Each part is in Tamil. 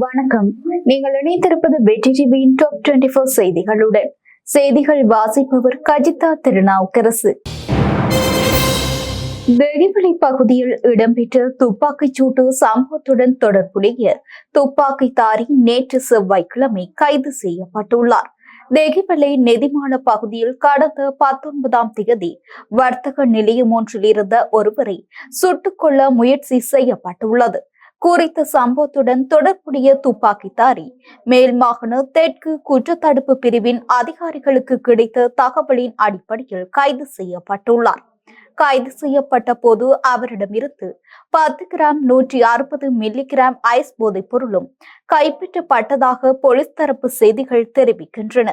வணக்கம். நீங்கள் இணைந்திருப்பது வெற்றி டிவியின் டாப் டுவெண்டி போர் செய்திகளுடன். செய்திகள் வாசிப்பவர் கஜிதா திருநாவுக்கரசு. வெடிவெளி பகுதியில் இடம்பெற்ற துப்பாக்கிச் சூட்டு சம்பவத்துடன் தொடர்புடைய துப்பாக்கிதாரி நேற்று செவ்வாய்க்கிழமை கைது செய்யப்பட்டுள்ளார். தெகிபலை நெதிமான பகுதியில் கடந்த பத்தொன்பதாம் தேதி வர்த்தக நிலையம் ஒன்றில் இருந்த ஒருவரை சுட்டுக் கொள்ள முயற்சி செய்யப்பட்டுள்ளது. குறித்த சம்பவத்துடன் தொடர்புடைய துப்பாக்கிதாரி. மேல் மாகாண தெற்கு குற்றத்தடுப்பு பிரிவின் அதிகாரிகளுக்கு கிடைத்த தகவலின் அடிப்படையில் கைது செய்யப்பட்டுள்ளார். கைது செய்யப்பட்ட போது அவரிடமிருந்து பத்து கிராம் நூற்றி அறுபது மில்லி கிராம் ஐஸ் போதைப் பொருளும் கைப்பற்றப்பட்டதாக போலீஸ் தரப்பு செய்திகள் தெரிவிக்கின்றன.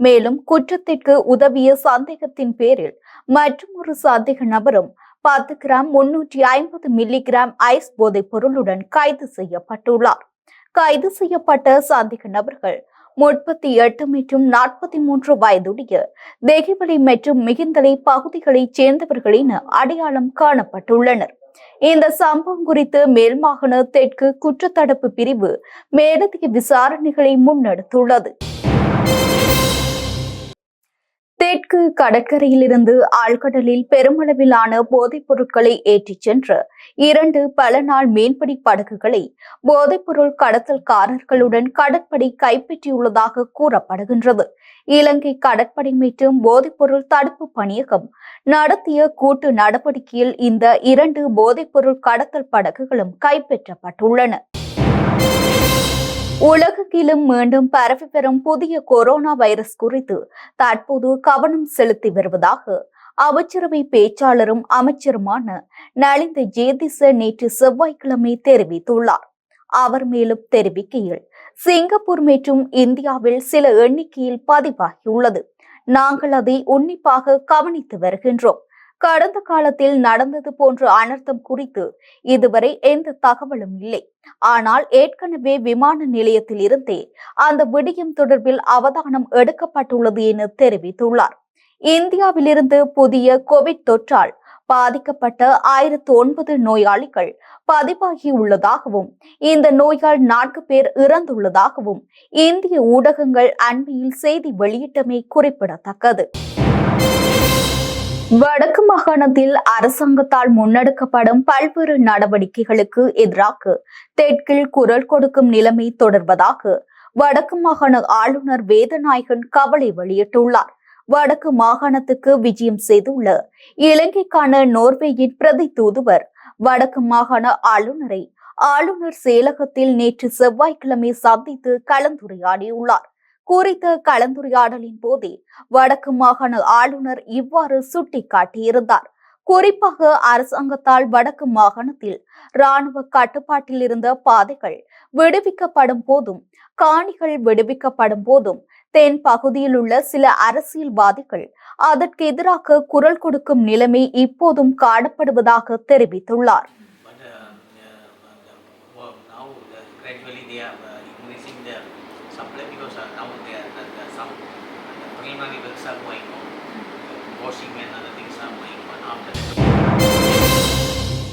மேலும் குற்றத்திற்கு உதவிய சந்தேகத்தின் பேரில் மற்றொரு சந்தேக நபரும் பத்து கிராம் முன்னூற்றி ஐம்பது மில்லி கிராம் ஐஸ் போதைப் பொருளுடன் கைது செய்யப்பட்டுள்ளார். கைது செய்யப்பட்ட சந்தேக நபர்கள் முப்பத்தி எட்டு மற்றும் நாற்பத்தி மூன்று வயதுடைய தெகிவலை மற்றும் மிகுந்தலை பகுதிகளைச் சேர்ந்தவர்கள் என அடையாளம் காணப்பட்டுள்ளனர். இந்த சம்பவம் குறித்து மேல்மாகாண தெற்கு குற்றத்தடுப்பு பிரிவு மேலதிக விசாரணைகளை முன்னெடுத்துள்ளது. தெற்கு கடற்கரையிலிருந்து ஆழ்கடலில் பெருமளவிலான போதைப் பொருட்களை ஏற்றிச் சென்ற இரண்டு பல நாள் மீன்பிடி படகுகளை போதைப்பொருள் கடத்தல்காரர்களுடன் கடற்படை கைப்பற்றியுள்ளதாக கூறப்படுகின்றது. இலங்கை கடற்படை மீட்டும் போதைப்பொருள் தடுப்பு பணியகம் நடத்திய கூட்டு நடவடிக்கையில் இந்த இரண்டு போதைப்பொருள் கடத்தல் படகுகளும் கைப்பற்றப்பட்டுள்ளன. உலகெங்கிலும் மீண்டும் பரவி வரும் புதிய கொரோனா வைரஸ் குறித்து தற்போது கவனம் செலுத்தி வருவதாக அமைச்சரவை பேச்சாளரும் அமைச்சருமான நலிந்த ஜேதிச நேற்று செவ்வாய்க்கிழமை தெரிவித்துள்ளார். அவர் மேலும் தெரிவிக்கையில் சிங்கப்பூர் மற்றும் இந்தியாவில் சில எண்ணிக்கையில் பதிவாகியுள்ளது. நாங்கள் அதை உன்னிப்பாக கவனித்து வருகின்றோம். கடந்த காலத்தில் நடந்தது போன்ற அனர்த்தம் குறித்து இதுவரை எந்த தகவலும் இல்லை. ஆனால் ஏற்கனவே விமான நிலையத்தில் இருந்தே அந்த விடயம் தொடர்பில் அவதானம் எடுக்கப்பட்டுள்ளது என தெரிவித்துள்ளார். இந்தியாவிலிருந்து புதிய கோவிட் தொற்றால் பாதிக்கப்பட்ட ஆயிரத்து ஒன்பது நோயாளிகள் பதிவாகி உள்ளதாகவும் இந்த நோயால் நான்கு பேர் இறந்துள்ளதாகவும் இந்திய ஊடகங்கள் அண்மையில் செய்தி வெளியிட்டமை குறிப்பிடத்தக்கது. வடக்கு மாகாணத்தில் அரசாங்கத்தால் முன்னெடுக்கப்படும் பல்வேறு நடவடிக்கைகளுக்கு எதிராக தெற்கில் குரல் கொடுக்கும் நிலைமை தொடர்வதாக வடக்கு மாகாண ஆளுநர் வேதநாயகன் கவலை வெளியிட்டுள்ளார். வடக்கு மாகாணத்துக்கு விஜயம் செய்துள்ள இலங்கைக்கான நோர்வேயின் பிரதி தூதுவர் வடக்கு மாகாண ஆளுநரை ஆளுநர் செயலகத்தில் நேற்று செவ்வாய்க்கிழமை சந்தித்து கலந்துரையாடியுள்ளார். குறித்த கலந்துரையாடலின் போதே வடக்கு மாகாண ஆளுநர் இவ்வாறு சுட்டிக்காட்டியிருந்தார். குறிப்பாக அரசாங்கத்தால் வடக்கு மாகாணத்தில் ராணுவ கட்டுப்பாட்டில் இருந்த பாதைகள் விடுவிக்கப்படும் போதும் காணிகள் விடுவிக்கப்படும் போதும் தென் பகுதியில் உள்ள சில அரசியல்வாதிகள் அதற்கு எதிராக குரல் கொடுக்கும் நிலைமை இப்போதும் காணப்படுவதாக தெரிவித்துள்ளார் But uh, uh, the, well, now the, gradually they are uh, increasing the supply because uh, now they are, the, the, some the preliminary works are going on. The washing and other things are going on after that.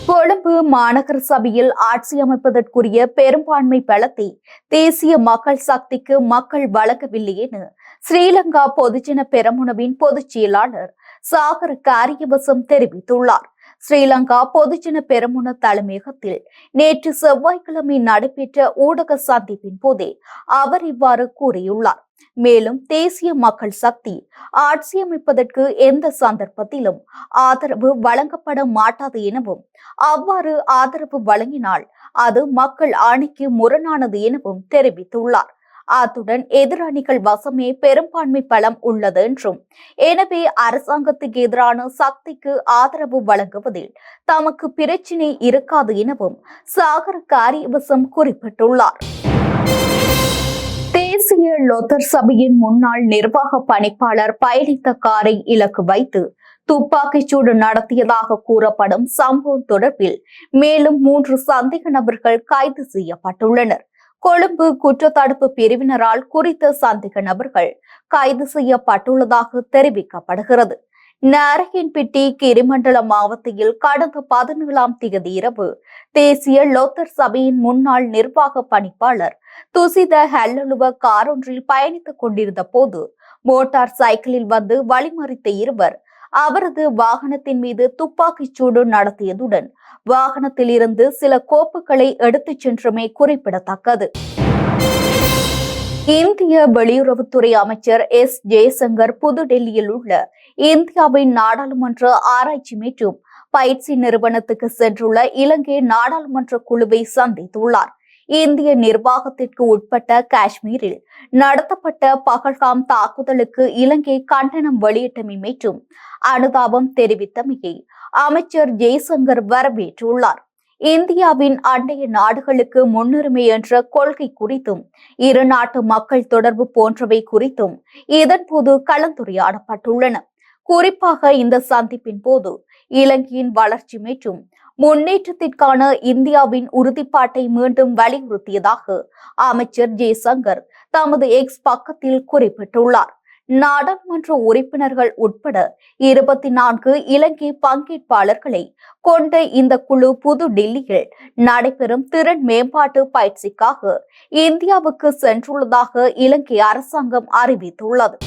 Colombo மாநகர சபையில் ஆட்சி அமைப்பதற்குரிய பெரும்பான்மை பலத்தை தேசிய மக்கள் சக்திக்கு மக்கள் வழங்கவில்லை என ஸ்ரீலங்கா பொதுஜன பெரமுனவின் பொதுச் செயலாளர் சாகர காரியவசம் தெரிவித்துள்ளார் ஸ்ரீலங்கா பொதுஜன பெரமுன தலைமையகத்தில் நேற்று செவ்வாய்க்கிழமை நடைபெற்ற ஊடக சந்திப்பின் போதே அவர் இவ்வாறு கூறியுள்ளார். மேலும் தேசிய மக்கள் சக்தி ஆட்சியமைப்பதற்கு எந்த சந்தர்ப்பத்திலும் ஆதரவு வழங்கப்பட மாட்டாது எனவும் அவ்வாறு ஆதரவு வழங்கினால் அது மக்கள் ஆணைக்கு முரணானது எனவும் தெரிவித்துள்ளார். அத்துடன் எதிரணிகள் வசமே பெரும்பான்மை பலம் உள்ளது என்றும் எனவே அரசாங்கத்துக்கு எதிரான சக்திக்கு ஆதரவு வழங்குவதில் தமக்கு பிரச்சினை இருக்காது எனவும் சாகர காரியவசம் குறிப்பிட்டுள்ளார். தேசிய லொத்தர் சபையின் முன்னாள் நிர்வாக பணிப்பாளர் பயணித்த காரை இலக்கு வைத்து துப்பாக்கிச்சூடு நடத்தியதாக கூறப்படும் சம்பவம் தொடர்பில் மேலும் மூன்று சந்தேக நபர்கள் கைது செய்யப்பட்டுள்ளனர். கொழும்பு குற்றத்தடுப்பு பிரிவினரால் குறித்த சந்தேக நபர்கள் கைது செய்யப்பட்டுள்ளதாக தெரிவிக்கப்படுகிறது. நரகின்பிட்டி கிரிமண்டல மாவட்டத்தில் கடந்த பதினேழாம் தேதி இரவு தேசிய லோத்தர் சபையின் முன்னாள் நிர்வாக பணிப்பாளர் துசித ஹல்லலுவ காரொன்றில் பயணித்துக் கொண்டிருந்த போது மோட்டார் சைக்கிளில் வந்து வழிமறித்த இருவர் அவரது வாகனத்தின் மீது துப்பாக்கிச் சூடு நடத்தியதுடன் வாகனத்தில் இருந்து சில கோப்புகளை எடுத்துச் சென்றமை குறிப்பிடத்தக்கது. இந்திய வெளியுறவுத்துறை அமைச்சர் எஸ். ஜெயசங்கர் புதுடெல்லியில் உள்ள இந்தியாவின் நாடாளுமன்ற ஆராய்ச்சி மற்றும் பயிற்சி நிறுவனத்துக்கு சென்றுள்ள இலங்கை நாடாளுமன்ற குழுவை சந்தித்துள்ளார். இந்திய நிர்வாகத்திற்கு உட்பட்ட காஷ்மீரில் நடத்தப்பட்ட பகல்காம் தாக்குதலுக்கு இலங்கை கண்டனம் வெளியிட்டமை மற்றும் அனுதாபம் தெரிவித்தமையை அமைச்சர் ஜெய்சங்கர் வரவேற்றுள்ளார். இந்தியாவின் அண்டைய நாடுகளுக்கு முன்னுரிமை என்ற கொள்கை குறித்தும் இரு நாட்டு மக்கள் தொடர்பு போன்றவை குறித்தும் இதன்போது கலந்துரையாடப்பட்டுள்ளன. குறிப்பாக இந்த சந்திப்பின் போது இலங்கையின் வளர்ச்சி மற்றும் முன்னேற்றத்திற்கான இந்தியாவின் உறுதிப்பாட்டை மீண்டும் வலியுறுத்தியதாக அமைச்சர் ஜெய்சங்கர் தமது எக்ஸ் பக்கத்தில் குறிப்பிட்டுள்ளார். நாடாளுமன்ற உறுப்பினர்கள் உட்பட இருபத்தி நான்கு இலங்கை பங்கேற்பாளர்களை கொண்ட இந்த குழு புதுடில்லியில் நடைபெறும் திறன் மேம்பாட்டு பயிற்சிக்காக இந்தியாவுக்கு சென்றுள்ளதாக இலங்கை அரசாங்கம் அறிவித்துள்ளது.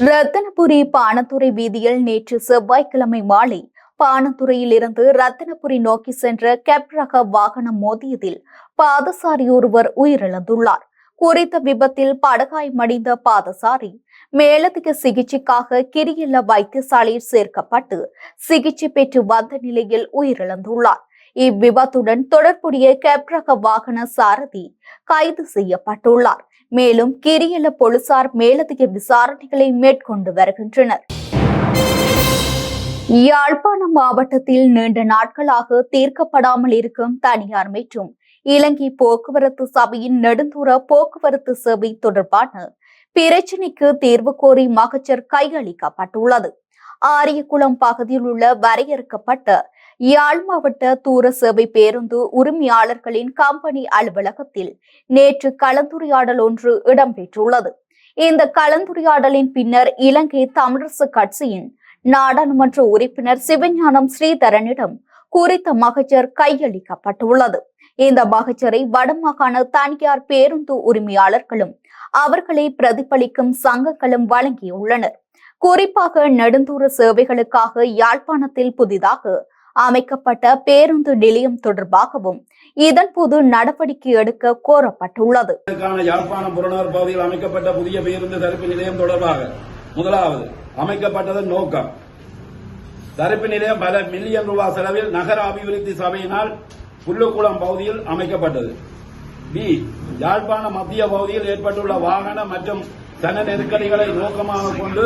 ரத்தனபுரி பானத்துறை வீதியில் நேற்று செவ்வாய்க்கிழமை மாலை பானத்துறையிலிருந்து ரத்தினபுரி நோக்கி சென்ற கேப் ரக வாகனம் மோதியதில் பாதசாரி ஒருவர் உயிரிழந்துள்ளார். குறித்த விபத்தில் படுகாயமடைந்த பாதசாரி மேலதிக சிகிச்சைக்காக கிரியில்ல வைத்தியசாலையில் சேர்க்கப்பட்டு சிகிச்சை பெற்று வந்த நிலையில் உயிரிழந்துள்ளார். இவ்விபத்துடன் தொடர்புடைய கெப்ரக வாகன சாரதி கைது செய்யப்பட்டுள்ளார். மேலும் கிரியல போலீசார் மேலதிக விசாரணைகளை மேற்கொண்டு வருகின்றனர். யாழ்ப்பாணம் மாவட்டத்தில் நீண்ட நாட்களாக தீர்க்கப்படாமல் இருக்கும் தனியார் மற்றும் இலங்கை போக்குவரத்து சபையின் நெடுந்தூர போக்குவரத்து சேவை தொடர்பான பிரச்சினைக்கு தீர்வு கோரி மகச்சர் கையளிக்கப்பட்டுள்ளது. ஆரியகுளம் பகுதியில் உள்ள வரையறுக்கப்பட்ட யாழ் மாவட்ட தூர சேவை பேருந்து உரிமையாளர்களின் கம்பெனி அலுவலகத்தில் நேற்று கலந்துரையாடல் ஒன்று இடம்பெற்றுள்ளது. இந்த கலந்துரையாடலின் பின்னர் இலங்கை தமிழரசு கட்சியின் நாடாளுமன்ற உறுப்பினர் சிவஞானம் ஸ்ரீதரனிடம் குறித்த மகஜர் கையளிக்கப்பட்டுள்ளது. இந்த மகஜரை வடமாகாண தனியார் பேருந்து உரிமையாளர்களும் அவர்களை பிரதிபலிக்கும் சங்கங்களும் வழங்கியுள்ளனர். குறிப்பாக நெடுந்தூர சேவைகளுக்காக யாழ்ப்பாணத்தில் புதிதாக அமைக்கப்பட்ட பேருந்து நிலையம் தொடர்பாகவும் இதன் போது நடவடிக்கை எடுக்க கோரப்பட்டுள்ளது. யாழ்ப்பாணம் புறநகர் பகுதியில் அமைக்கப்பட்ட புதிய பேருந்து தடுப்பு நிலையம் தொடர்பாக முதலாவது அமைக்கப்பட்டதன் நோக்கம். தரிப்பு பல மில்லியன் ரூபாய் செலவில் நகர அபிவிருத்தி சபையினால் புல்லுக்குளம் பகுதியில் அமைக்கப்பட்டது. பி. யாழ்ப்பாண மத்திய பகுதியில் ஏற்பட்டுள்ள வாகன மற்றும் சன நெருக்கடிகளை நோக்கமாக கொண்டு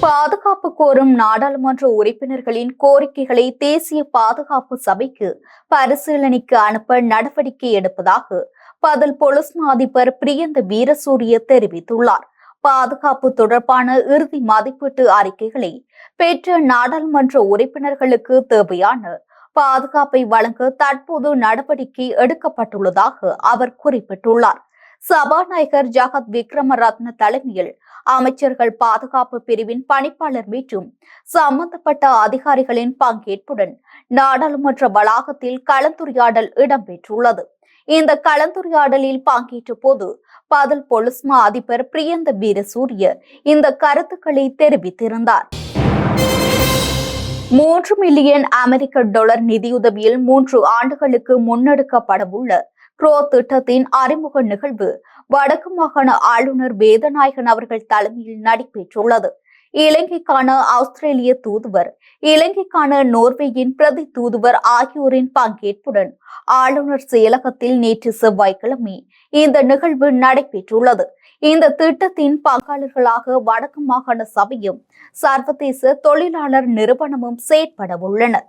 பாதுகாப்பு கோரும் நாடாளுமன்ற உறுப்பினர்களின் கோரிக்கைகளை தேசிய பாதுகாப்பு சபைக்கு பரிசீலனைக்கு அனுப்ப நடவடிக்கை எடுப்பதாக பதில் பொலிஸ் அதிபர் பிரியந்த வீரசூரிய தெரிவித்துள்ளார். பாதுகாப்பு தொடர்பான இறுதி மதிப்பீட்டு அறிக்கைகளை பெற்ற நாடாளுமன்ற உறுப்பினர்களுக்கு தேவையான பாதுகாப்பை வழங்க தற்போது நடவடிக்கை எடுக்கப்பட்டுள்ளதாக அவர் குறிப்பிட்டுள்ளார். சபாநாயகர் ஜகத் விக்ரமரத்ன தலைமையில் அமைச்சர்கள் பாதுகாப்பு பிரிவின் பணிப்பாளர் மற்றும் சம்பந்தப்பட்ட அதிகாரிகளின் பங்கேற்புடன் நாடாளுமன்ற வளாகத்தில் கலந்துரையாடல் இடம்பெற்றுள்ளது. இந்த கலந்துரையாடலில் பங்கேற்ற போது பாதல் பொலிஸ் மா அதிபர் பிரியந்த வீரசூரிய இந்த கருத்துக்களை தெரிவித்திருந்தார். மூன்று மில்லியன் அமெரிக்க டாலர் நிதியுதவியில் மூன்று ஆண்டுகளுக்கு முன்னெடுக்கப்படவுள்ள க்ரோ திட்டத்தின் அறிமுக நிகழ்வு வடக்கு மாகாண ஆளுநர் வேதநாயகன் அவர்கள் தலைமையில் நடைபெற்றுள்ளது. இலங்கைக்கான ஆஸ்திரேலிய தூதுவர் இலங்கைக்கான நோர்வேயின் பிரதி தூதுவர் ஆகியோரின் பங்கேற்புடன் ஆளுநர் செயலகத்தில் நேற்று செவ்வாய்க்கிழமை இந்த நிகழ்வு நடைபெற்றுள்ளது. இந்த திட்டத்தின் பங்காளர்களாக வடக்கு மாகாண சபையும் சர்வதேச தொழிலாளர் நிறுவனமும் செயற்பட உள்ளனர்.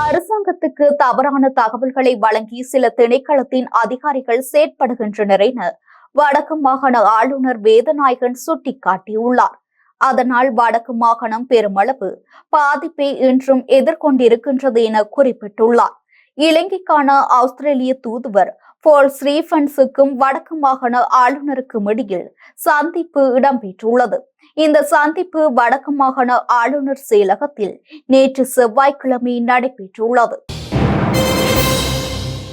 அரசாங்கத்துக்கு தவறான தகவல்களை வழங்கி சில திணைக்களத்தின் அதிகாரிகள் செயற்படுகின்றனர் என வடக்கு மாகாண ஆளுநர் வேதநாயகன் சுட்டிக்காட்டியுள்ளார். அதனால் வடக்கு மாகாணம் பெருமளவு பாதிப்பை இன்றும் எதிர்கொண்டிருக்கின்றது என குறிப்பிட்டுள்ளார். இலங்கைக்கான ஆஸ்திரேலிய தூதுவர் போல் ஸ்ரீஃபன்ஸுக்கும் வடக்கு மாகாண ஆளுநருக்கும் இடையில் சந்திப்பு இடம்பெற்றுள்ளது. இந்த சந்திப்பு வடக்கு மாகாண ஆளுநர் செயலகத்தில் நேற்று செவ்வாய்க்கிழமை நடைபெற்றுள்ளது.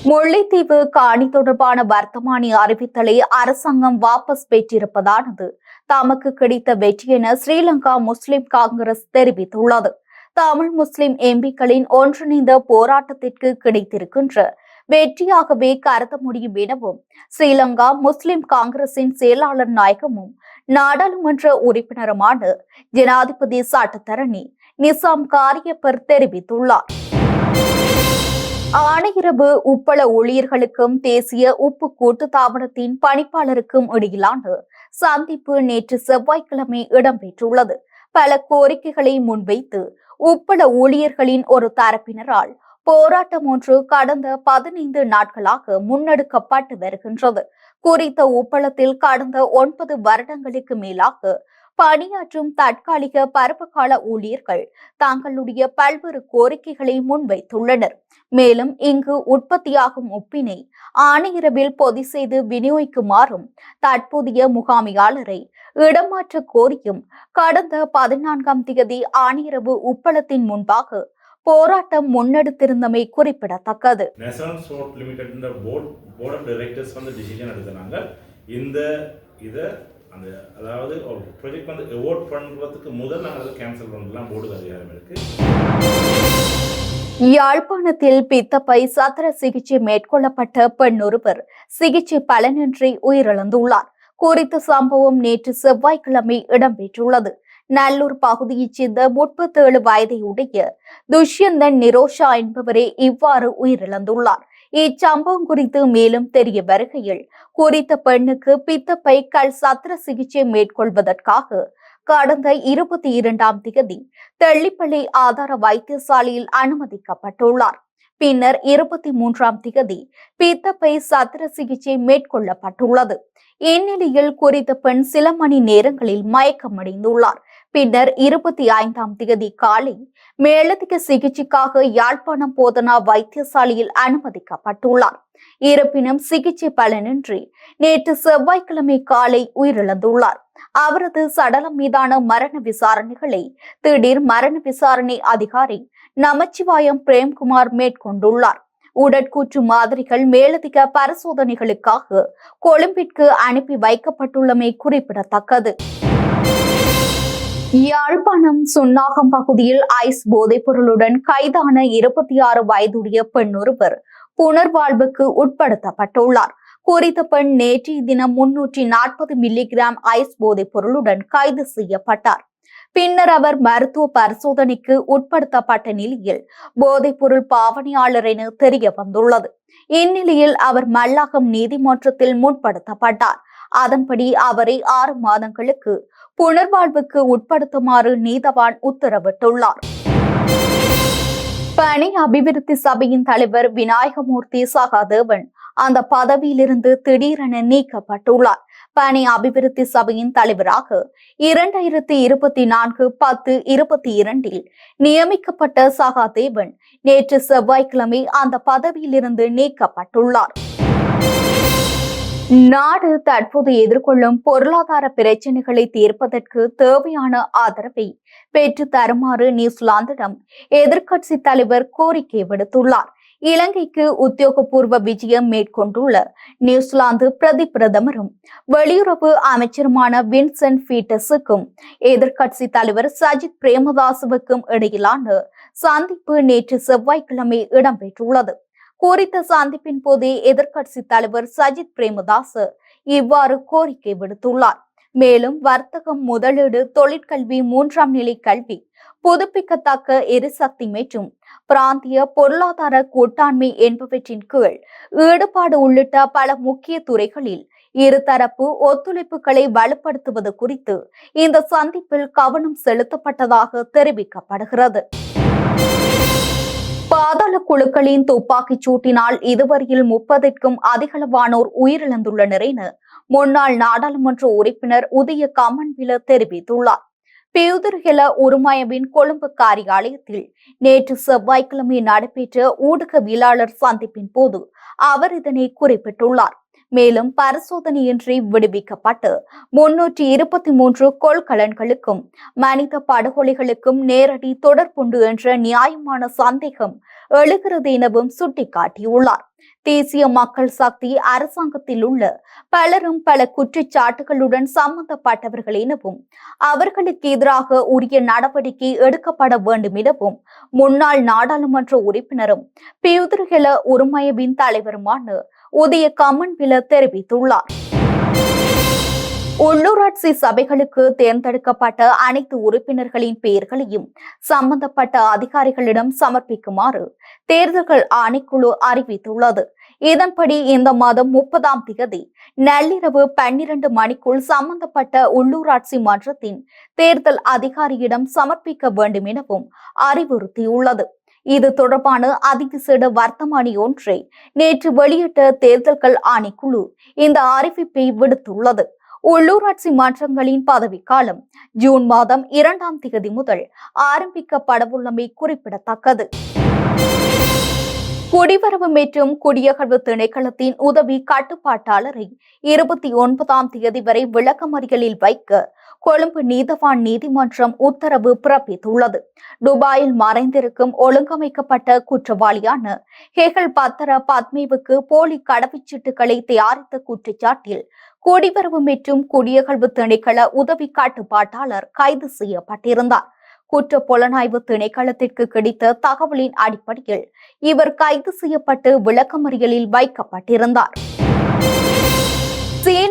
முல்லைத்தீவு காணி தொடர்பான வர்த்தமானி அறிவித்தலை அரசாங்கம் வாபஸ் பெற்றிருப்பதானது. தமக்கு கிடைத்த வெற்றி என ஸ்ரீலங்கா முஸ்லிம் காங்கிரஸ் தெரிவித்துள்ளது. தமிழ் முஸ்லிம் எம்பிக்களின் ஒன்றிணைந்த போராட்டத்திற்கு கிடைத்திருக்கின்ற வெற்றியாகவே கருத முடியும் எனவும் ஸ்ரீலங்கா முஸ்லிம் காங்கிரசின் செயலாளர் நாயகமும் நாடாளுமன்ற உறுப்பினருமான ஜனாதிபதி சட்டத்தரணி நிசாம் காரியப்பர் தெரிவித்துள்ளார். ஆணையிரவு உப்பள ஊழியர்களுக்கும் தேசிய உப்பு கூட்டு தாபனத்தின் பணிப்பாளருக்கும் இடையிலான சந்திப்பு நேற்று செவ்வாய்க்கிழமை இடம்பெற்றுள்ளது. பல கோரிக்கைகளை முன்வைத்து உப்பள ஊழியர்களின் ஒரு தரப்பினரால் போராட்டம் ஒன்று கடந்த பதினைந்து நாட்களாக முன்னெடுக்கப்பட்டு வருகின்றது. குறித்த உப்பளத்தில் கடந்த ஒன்பது வருடங்களுக்கு மேலாக பணியாற்றும் தற்காலிக பருவகால ஊழியர்கள் தங்களுடைய பல்வேறு கோரிக்கைகளை முன்வைத்துள்ளனர். மேலும் இங்கு உற்பத்தியாகும் உப்பினை ஆணையரவில் பொதி செய்து விநியோகிக்குமாறும் தற்போதைய முகாமையாளரை இடமாற்ற கோரியும் கடந்த பதினான்காம் தேதி ஆணையரவு உப்பளத்தின் முன்பாக போராட்டம் முன்னெடுத்திருந்தமை குறிப்பிடத்தக்கது. இந்த இதை அந்த அதாவது ஒரு ப்ரொஜெக்ட் வந்து அவார்ட் பண்ணுறதுக்கு முதல் நாங்கள் அதை கேன்சல் பண்ணலாம் போர்டு அதிகாரம் இருக்கு. யாழ்ப்பாணத்தில் பித்தப்பை சத்திர சிகிச்சை மேற்கொள்ளப்பட்ட பெண் ஒருவர் சிகிச்சை பலனின்றி உயிரிழந்துள்ளார். குறித்த சம்பவம் நேற்று செவ்வாய்க்கிழமை இடம்பெற்றுள்ளது. நல்லூர் பகுதியைச் சேர்ந்த முப்பத்தேழு வயதையுடைய துஷ்யந்தன் நிரோஷா என்பவரே இவ்வாறு உயிரிழந்துள்ளார். இச்சம்பவம் குறித்து மேலும் தெரிய வருகையில் குறித்த பெண்ணுக்கு பித்தப்பை கல் சத்திர சிகிச்சை மேற்கொள்வதற்காக கடந்த இருபத்தி இரண்டாம் தேதி தெள்ளிப்பள்ளி ஆதார வைத்தியசாலையில் அனுமதிக்கப்பட்டுள்ளார். பின்னர் இருபத்தி மூன்றாம் தேதி பித்தப்பை சத்திர சிகிச்சை மேற்கொள்ளப்பட்டுள்ளது. இந்நிலையில் குறித்த பெண் சில மணி நேரங்களில் மயக்கமடைந்துள்ளார். பின்னர் இருபத்தி ஐந்தாம் தேதி காலை மேலதிக சிகிச்சைக்காக யாழ்ப்பாணம் போதனா வைத்தியசாலையில் அனுமதிக்கப்பட்டுள்ளார். இருப்பினும் சிகிச்சை பலனின்றி நேற்று செவ்வாய்க்கிழமை காலை உயிரிழந்துள்ளார். அவரது சடலம் மீதான மரண விசாரணைகளை திடீர் மரண விசாரணை அதிகாரி நமச்சிவாயம் பிரேம்குமார் மேற்கொண்டுள்ளார். உடற்கூற்று மாதிரிகள் மேலதிக பரிசோதனைகளுக்காக கொழும்பிற்கு அனுப்பி வைக்கப்பட்டுள்ளமை குறிப்பிடத்தக்கது. யாழ்ப்பாணம் சுன்னாகம் பகுதியில் ஐஸ் போதைப் பொருளுடன் கைதான இருபத்தி ஆறு வயதுடைய பெண் ஒருவர் புனர்வாழ்வுக்கு உட்படுத்தப்பட்டுள்ளார். குறித்த பெண் நேற்றைய தினம் முன்னூற்றி நாற்பது மில்லிகிராம் ஐஸ் போதைப் பொருளுடன் கைது செய்யப்பட்டார். பின்னர் அவர் மருத்துவ பரிசோதனைக்கு உட்படுத்தப்பட்ட நிலையில் போதைப் பொருள் பாவனையாளர் என தெரிய வந்துள்ளது. இந்நிலையில் அவர் மல்லாகம் நீதிமன்றத்தில் முற்படுத்தப்பட்டார். அதன்படி அவரை ஆறு மாதங்களுக்கு புனர்வாழ்வுக்கு உட்படுத்துமாறு நீதவான் உத்தரவிட்டுள்ளார். பணி அபிவிருத்தி சபையின் தலைவர் விநாயகமூர்த்தி சகாதேவன் அந்த பதவியிலிருந்து திடீரென நீக்கப்பட்டுள்ளார். பணி அபிவிருத்தி சபையின் தலைவராக இரண்டாயிரத்தி இருபத்தி நான்கு பத்து இருபத்தி இரண்டில் நியமிக்கப்பட்ட சகாதேவன் நேற்று செவ்வாய்க்கிழமை அந்த பதவியிலிருந்து நீக்கப்பட்டுள்ளார். நாடு தற்போது எதிர்கொள்ளும் பொருளாதார பிரச்சினைகளை தீர்ப்பதற்கு தேவையான ஆதரவை பெற்று தருமாறு நியூசிலாந்திடம் எதிர்க்கட்சி தலைவர் கோரிக்கை விடுத்துள்ளார். இலங்கைக்கு உத்தியோகபூர்வ விஜயம் மேற்கொண்டுள்ள நியூசிலாந்து பிரதி பிரதமரும் வெளியுறவு அமைச்சருமான வின்சென்ட் பீட்டர்ஸுக்கும் எதிர்க்கட்சி தலைவர் சஜித் பிரேமதாசுவுக்கும் இடையிலான சந்திப்பு நேற்று செவ்வாய்க்கிழமை இடம்பெற்றுள்ளது. குறித்த சந்திப்பின் போதே எதிர்க்கட்சி தலைவர் சஜித் பிரேமதாஸ் இவ்வாறு கோரிக்கை விடுத்துள்ளார். மேலும் வர்த்தகம் முதலீடு தொழிற்கல்வி மூன்றாம் நிலை கல்வி புதுப்பிக்கத்தக்க எரிசக்தி மற்றும் பிராந்திய பொருளாதார கூட்டாண்மை என்பவற்றின் கீழ் ஈடுபாடு உள்ளிட்ட பல முக்கிய துறைகளில் இருதரப்பு ஒத்துழைப்புகளை வலுப்படுத்துவது குறித்து இந்த சந்திப்பில் கவனம் செலுத்தப்பட்டதாக தெரிவிக்கப்படுகிறது. பாதாள குழுக்களின் துப்பாக்கிச் சூட்டினால் இதுவரையில் முப்பதிற்கும் அதிகளவானோர் உயிரிழந்துள்ளனர் என முன்னாள் நாடாளுமன்ற உறுப்பினர் உதய கமன்வில தெரிவித்துள்ளார். பியூதர்ஹெல உருமாயவின் கொழும்பு காரியாலயத்தில் நேற்று செவ்வாய்க்கிழமை நடைபெற்ற ஊடகவியலாளர் சந்திப்பின் போது அவர் இதனை குறிப்பிட்டுள்ளார். மேலும் பரிசோதனையின்றி விடுவிக்கப்பட்டு முன்னூற்றி இருபத்தி மூன்று கொள்கலன்களுக்கும் மனித படுகொலைகளுக்கும் நேரடி தொடர்புண்டு என்ற நியாயமான சந்தேகம் எழுகிறது எனவும் சுட்டிக்காட்டியுள்ளார். தேசிய மக்கள் சக்தி அரசாங்கத்தில் உள்ள பலரும் பல குற்றச்சாட்டுகளுடன் சம்பந்தப்பட்டவர்கள் எனவும் அவர்களுக்கு எதிராக உரிய நடவடிக்கை எடுக்கப்பட வேண்டும் எனவும் முன்னாள் நாடாளுமன்ற உறுப்பினரும் பியுதிர்கெல உரிமையவின் தலைவருமான உதய கம்மன்பில தெரிவித்துள்ளார். உள்ளூராட்சி சபைகளுக்கு தேர்ந்தெடுக்கப்பட்ட அனைத்து உறுப்பினர்களின் பெயர்களையும் சம்பந்தப்பட்ட அதிகாரிகளிடம் சமர்ப்பிக்குமாறு தேர்தல்கள் ஆணைக்குழு அறிவித்துள்ளது. இதன்படி இந்த மாதம் முப்பதாம் தேதி நள்ளிரவு பன்னிரண்டு மணிக்குள் சம்பந்தப்பட்ட உள்ளூராட்சி மன்றத்தின் தேர்தல் அதிகாரியிடம் சமர்ப்பிக்க வேண்டும் எனவும் அறிவுறுத்தியுள்ளது. இது தொடர்பான அதிவிசேட வர்த்தமானி ஒன்றை நேற்று வெளியிட்ட தேர்தல்கள் ஆணைக்குழு இந்த அறிவிப்பை விடுத்துள்ளது. உள்ளூராட்சி மாற்றங்களின் பதவிக்காலம் ஜூன் மாதம் இரண்டாம் தேதி முதல் ஆரம்பிக்கப்படவுள்ளமை குறிப்பிடத்தக்கது. குடிவரவு மற்றும் குடியகழ்வு திணைக்களத்தின் உதவி கட்டுப்பாட்டாளரை இருபத்தி ஒன்பதாம் தேதி வரை விளக்கமறியலில் வைக்க கொழும்பு நீதவான் நீதிமன்றம் உத்தரவு பிறப்பித்துள்ளது. துபாயில் மறைந்திருக்கும் ஒழுங்கமைக்கப்பட்ட குற்றவாளியான ஹேகல் பத்தர பத்மேவுக்கு போலி கடவுச்சீட்டுகளை தயாரித்த குற்றச்சாட்டில் குடிவரவு மற்றும் குடியகழ்வு திணைக்கள உதவி கட்டுப்பாட்டாளர் கைது செய்யப்பட்டிருந்தார். குற்ற புலனாய்வு திணைக்களத்திற்கு கிடைத்த தகவலின் அடிப்படையில் இவர் கைது செய்யப்பட்டு விளக்கமறியலில் வைக்கப்பட்டிருந்தார்.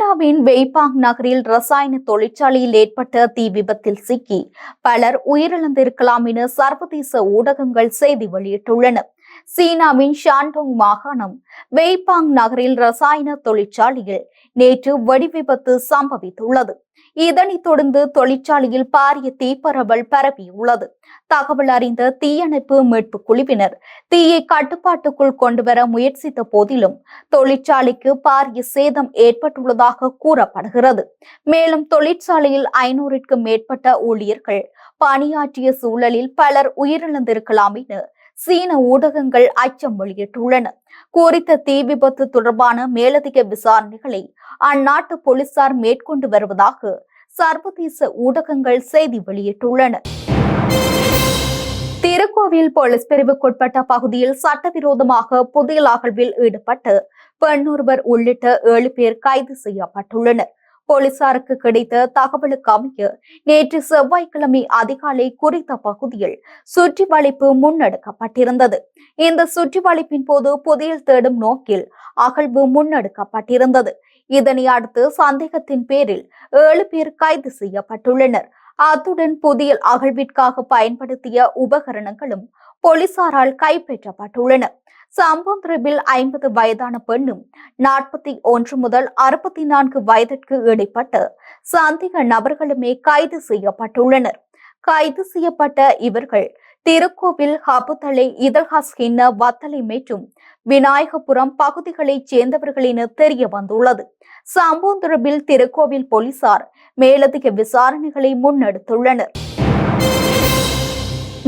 சீனாவின் வெய்பாங் நகரில் ரசாயன தொழிற்சாலையில் ஏற்பட்ட தீ விபத்தில் சிக்கி பலர் உயிரிழந்திருக்கலாம் என சர்வதேச ஊடகங்கள் செய்தி வெளியிட்டுள்ளன. சீனாவின் ஷாண்டோங் மாகாணம் வெய்பாங் நகரில் ரசாயன தொழிற்சாலையில் நேற்று வெடிவிபத்து சம்பவித்துள்ளது. இதனைத் தொடர்ந்து தொழிற்சாலையில் பாரிய தீப்பரவல் பரவியுள்ளது. தகவல் அறிந்த தீயணைப்பு மீட்பு குழுவினர் தீயை கட்டுப்பாட்டுக்குள் கொண்டுவர முயற்சித்த போதிலும் தொழிற்சாலைக்கு பாரிய சேதம் ஏற்பட்டுள்ளதாக கூறப்படுகிறது. மேலும் தொழிற்சாலையில் ஐநூறுக்கும் மேற்பட்ட ஊழியர்கள் பணியாற்றிய சூழலில் பலர் உயிரிழந்திருக்கலாம் என சீன ஊடகங்கள் அச்சம் வெளியிட்டுள்ளன. குறித்த தீ விபத்து தொடர்பான மேலதிக விசாரணைகளை அந்நாட்டு போலீசார் மேற்கொண்டு வருவதாக சர்வதேச ஊடகங்கள் செய்தி வெளியிட்டுள்ளன. திருக்கோவில் போலீஸ் பிரிவுக்குட்பட்ட பகுதியில் சட்டவிரோதமாக புதிய அகழ்வில் ஈடுபட்டு பெண்ணொருவர் உள்ளிட்ட ஏழு பேர் கைது செய்யப்பட்டுள்ளனர். போலீசாருக்கு கிடைத்த தகவலுக்கு அமைய நேற்று செவ்வாய்க்கிழமை அதிகாலை குறித்த பகுதியில் சுற்றி வளைப்பு முன்னெடுக்கப்பட்டிருந்தது. இந்த சுற்றி வளைப்பின் போது புதையல் தேடும் நோக்கில் அகழ்வு முன்னெடுக்கப்பட்டிருந்தது. இதனை அடுத்து சந்தேகத்தின் பேரில் ஏழு பேர் கைது செய்யப்பட்டுள்ளனர். அத்துடன் புதிய அகழ்விற்காக பயன்படுத்திய உபகரணங்களும் போலீசாரால் கைப்பற்றப்பட்டுள்ளன சம்பவம் தொடர்பில் ஐம்பது வயதான பெண்ணும் நாற்பத்தி ஒன்று முதல் அறுபத்தி நான்கு வயதிற்கு இடைப்பட்ட சந்தேக நபர்களுமே கைது செய்யப்பட்டுள்ளனர். கைது செய்யப்பட்ட இவர்கள் திருக்கோவில் ஹபுத்தலை இதழ்ஹாஸ் கிண்ண வத்தலை மற்றும் விநாயகபுரம் பகுதிகளைச் சேர்ந்தவர்கள் என தெரிய வந்துள்ளது சம்பவம் தொடர்பில் திருக்கோவில் போலீசார் மேலதிக விசாரணைகளை முன்னெடுத்துள்ளனர்.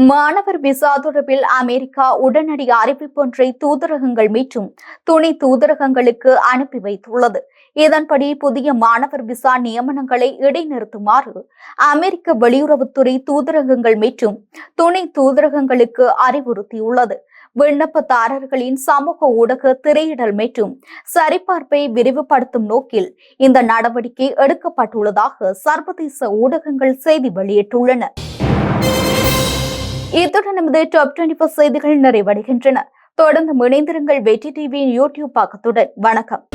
மாணவர் விசா தொடர்பில் அமெரிக்கா உடனடி அறிவிப்பொன்றை தூதரகங்கள் மீட்டும் துணை தூதரகங்களுக்கு அனுப்பி வைத்துள்ளது. இதன்படி புதிய மாணவர் விசா நியமனங்களை இடைநிறுத்துமாறு அமெரிக்க வெளியுறவுத்துறை தூதரகங்கள் மீட்டும் துணை தூதரகங்களுக்கு அறிவுறுத்தியுள்ளது. விண்ணப்பதாரர்களின் சமூக ஊடக திரையிடல் மற்றும் சரிபார்ப்பை விரிவுபடுத்தும் நோக்கில் இந்த நடவடிக்கை எடுக்கப்பட்டுள்ளதாக சர்வதேச ஊடகங்கள் செய்தி வெளியிட்டுள்ளன. இத்துடன் நமது டாப் டுவெண்டி ஃபோர் செய்திகள் நிறைவடைகின்றன. தொடர்ந்து இணைந்திருங்கள் வெற்றி டிவியின் யூடியூப் பக்கத்துடன். வணக்கம்.